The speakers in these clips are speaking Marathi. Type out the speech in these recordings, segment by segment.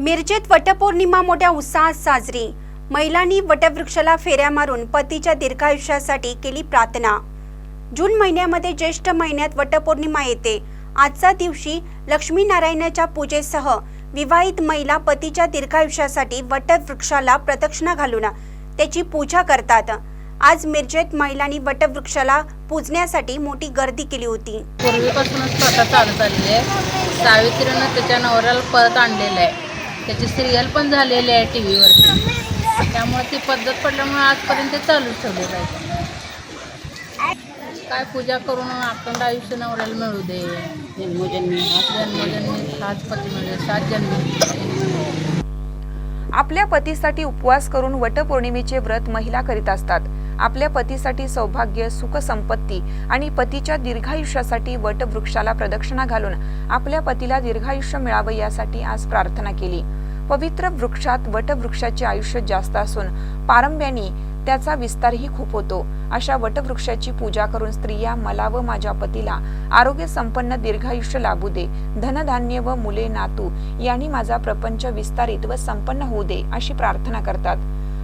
मिरजेत वटपौर्णिमा मोठ्या उत्साहात साजरी. महिलांनी वटवृक्षाला फेऱ्या मारून पतीच्या दीर्घायुष्यासाठी केली प्रार्थना. जून महिन्यामध्ये ज्येष्ठ महिन्यात वटपौर्णिमा येते. आजच्या दिवशी लक्ष्मीनारायणाच्या पूजेसह विवाहित महिला पतीच्या दीर्घायुष्यासाठी वटवृक्षाला प्रदक्षिणा घालून त्याची पूजा करतात. आज मिरजेत महिलांनी वटवृक्षाला पूजण्यासाठी मोठी गर्दी केली होती. पूर्वीपासूनच प्रथा चालत आलेली आहे. सावित्रीनं त्याच्या नवऱ्याला परत आणलेलं आहे. त्याची सिरियल पण झालेली आहे टी व्हीवरती त्यामुळे ती पद्धत पडल्यामुळे आजपर्यंत ते चालूच ठेवलेलं आहे. काय पूजा करून अखंड आयुष्य नवऱ्याला मिळू दे. जन्मोजन्मी. जन्मोजन्मी हाच पती मिळू सात जन्मी. आपल्या पतीसाठी उपवास करून वटपौर्णिमेचे व्रत महिला करीत असतात. आपल्या पतीसाठी सौभाग्य सुख संपत्ती आणि पतीच्या दीर्घायुष्यासाठी वटवृक्षाला प्रदक्षिणा घालून आपल्या पतीला दीर्घायुष्य मिळावं यासाठी आज प्रार्थना केली. पवित्र वृक्षात वटवृक्षाचे आयुष्य जास्त असून पारंब्यानी त्याचा विस्तारही खूप होतो. अशा वटवृक्षाची पूजा करून स्त्रिया मला व माझ्या पतीला आरोग्य संपन्न दीर्घायुष्य लाभू दे. धनधान्य व मुले नातू यांनी माझा प्रपंच विस्तारित व संपन्न होऊ दे अशी प्रार्थना करतात.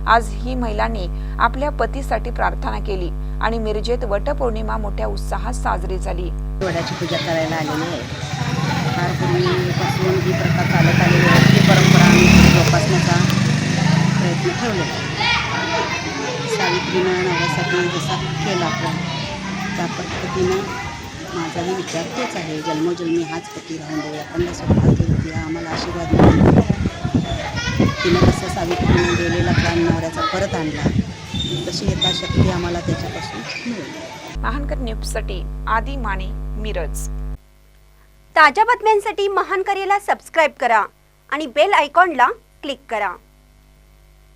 आज ही महिलांनी आपल्या पतीसाठी प्रार्थना केली आणि मिरजेत वटपौर्णिमा मोठ्या उत्साहात साजरी झाली. वडाची पूजा करायला आलेली आहे. फार पूर्वीपासून ही प्रथा चालत आलेली आहे ती परंपरा आम्ही जोपासण्याचा आहे सावित्रीनं नवऱ्यासाठी जसा केला आपण त्या पद्धतीनं माझाही विचार तोच आहे. जन्मोजन्मी हाच पती राहून दे अखंड सौभाग्य होती आम्हाला आशीर्वाद. तिनं कसं सावित्रीनं गेलेला प्राण नवऱ्याचा परत आणला तशी यथाशक्ती आम्हाला त्याच्यापासून मिळेल महानकर न्यूजसाठी आदी माने मिरज. ताज्या बातम्यांसाठी महान करेला सबस्क्राईब करा आणि बेल आयकॉनला क्लिक करा.